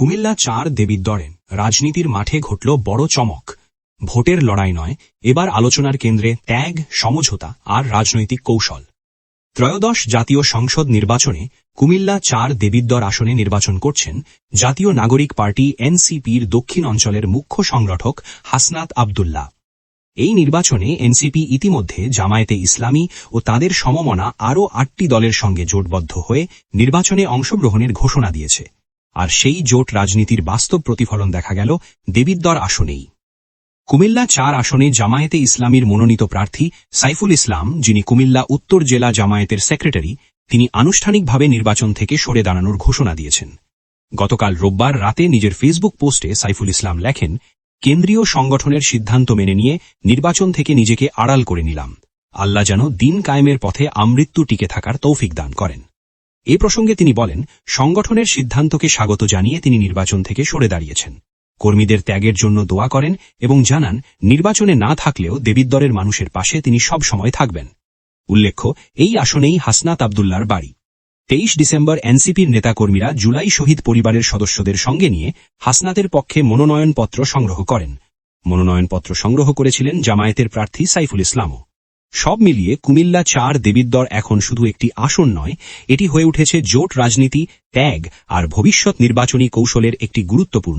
কুমিল্লা চার দেবিদ্বরেন রাজনীতির মাঠে ঘটল বড় চমক। ভোটের লড়াই নয়, এবার আলোচনার কেন্দ্রে ত্যাগ, সমঝোতা আর রাজনৈতিক কৌশল। ত্রয়োদশ জাতীয় সংসদ নির্বাচনে কুমিল্লা চার দেবিদ্বর আসনে নির্বাচন করছেন জাতীয় নাগরিক পার্টি এনসিপির দক্ষিণ অঞ্চলের মুখ্য সংগঠক হাসনাত আবদুল্লাহ। এই নির্বাচনে এনসিপি ইতিমধ্যে জামায়াতে ইসলামী ও তাদের সমমনা আরও আটটি দলের সঙ্গে জোটবদ্ধ হয়ে নির্বাচনে অংশগ্রহণের ঘোষণা দিয়েছে। আর সেই জোট রাজনীতির বাস্তব প্রতিফলন দেখা গেল দেবিদ্বর আসনেই। কুমিল্লা চার আসনে জামায়াতে ইসলামীর মনোনীত প্রার্থী সাইফুল ইসলাম, যিনি কুমিল্লা উত্তর জেলা জামায়াতের সেক্রেটারি, তিনি আনুষ্ঠানিকভাবে নির্বাচন থেকে সরে দাঁড়ানোর ঘোষণা দিয়েছেন। গতকাল রোববার রাতে নিজের ফেসবুক পোস্টে সাইফুল ইসলাম লেখেন, কেন্দ্রীয় সংগঠনের সিদ্ধান্ত মেনে নিয়ে নির্বাচন থেকে নিজেকে আড়াল করে নিলাম। আল্লাহ যেন দিন কায়েমের পথে আমৃত্যু টিকে থাকার তৌফিক দান করেন। এ প্রসঙ্গে তিনি বলেন, সংগঠনের সিদ্ধান্তকে স্বাগত জানিয়ে তিনি নির্বাচন থেকে সরে দাঁড়িয়েছেন। কর্মীদের ত্যাগের জন্য দোয়া করেন এবং জানান, নির্বাচনে না থাকলেও দেবিদ্দরের মানুষের পাশে তিনি সব সময় থাকবেন। উল্লেখ্য, এই আসনেই হাসনাত আবদুল্লার বাড়ি। তেইশ ডিসেম্বর এনসিপির নেতাকর্মীরা জুলাই শহীদ পরিবারের সদস্যদের সঙ্গে নিয়ে হাসনাতের পক্ষে মনোনয়নপত্র সংগ্রহ করেন। মনোনয়নপত্র সংগ্রহ করেছিলেন জামায়াতের প্রার্থী সাইফুল ইসলামও। সব মিলিয়ে কুমিল্লা চার দেবিদ্দর এখন শুধু একটি আসন নয়, এটি হয়ে উঠেছে জোট রাজনীতি, ত্যাগ আর ভবিষ্যৎ নির্বাচনী কৌশলের একটি গুরুত্বপূর্ণ